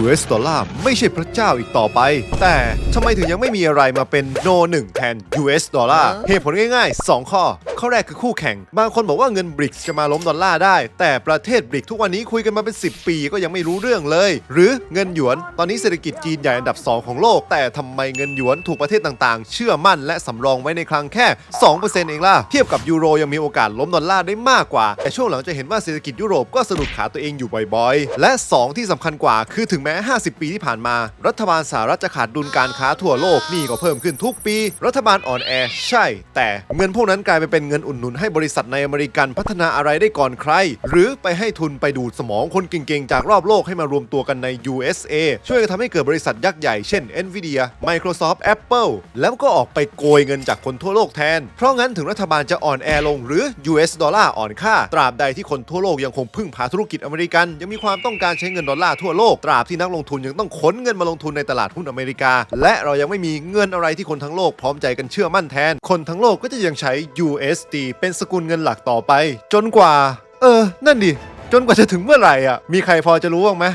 US ดอลลาร์ไม่ใช่พระเจ้าอีกต่อไป แต่ทำไมถึงยังไม่มีอะไรมาเป็นโนหนึ่งแทน US ดอลลาร์เหตุผลง่ายๆ 2 ข้อ ข้อแรกคือคู่แข่ง บางคนบอกว่าเงินบริกจะมาล้มดอลลาร์ได้ แต่ประเทศบริกทุกวันนี้คุยกันมาเป็น 10 ปีก็ยังไม่รู้เรื่องเลย หรือเงินหยวน ตอนนี้เศรษฐกิจจีนใหญ่อันดับ 2 ของโลก แต่ทำไมเงินหยวนถูกประเทศต่างๆ เชื่อมั่นและสำรองไว้ในคลังแค่ 2%เองล่ะ เทียบกับยูโรยังมีโอกาสล้มดอลลาร์ได้มากกว่า แต่ช่วงหลังจะเห็นว่าเศรษฐกิจยุโรปก็สะดุดขาตัวเองอยู่บ่อยๆ และ 2 ที่สำคัญกว่าคือถึงแม้ 50 ปีที่ผ่านมา รัฐบาลสหรัฐจะขาดดุลการค้าทั่วโลกนี่ก็เพิ่มขึ้นทุกปี รัฐบาลอ่อนแอใช่ แต่เงินพวกนั้นกลายไปเป็นเงินงินอุดหนุนให้บริษัทในอเมริกันพัฒนาอะไรได้ก่อนใคร หรือไปให้ทุนไปดูดสมองคนเก่งๆ จากรอบโลกให้มารวมตัวกันใน USA ช่วยทำให้เกิดบริษัทยักษ์ใหญ่เช่น Nvidia Microsoft Apple แล้วก็ออกไปโกยเงินจากคนทั่วโลกแทน เพราะงั้นถึงรัฐบาลจะอ่อนแอลงหรือ US ดอลลาร์อ่อนค่า ตราบใดที่คนทั่วโลกยังคงพึ่งพาธุรกิจอเมริกัน ยังมีความต้องการใช้เงินดอลลาร์ทั่วโลก ตราบที่นักลงทุนยังต้องขนเงินมาลงทุนในตลาดหุ้นอเมริกา และเรายังไม่มีเงินอะไรที่คนทั้งโลกพร้อมใจกันเชื่อมั่นแทน คนทั้งโลกก็จะยังใช้ USD เป็นสกุลเงินหลักต่อไป จนกว่า เออ นั่นดิ จนกว่าจะถึงเมื่อไหร่อะ มีใครพอจะรู้บ้างไหม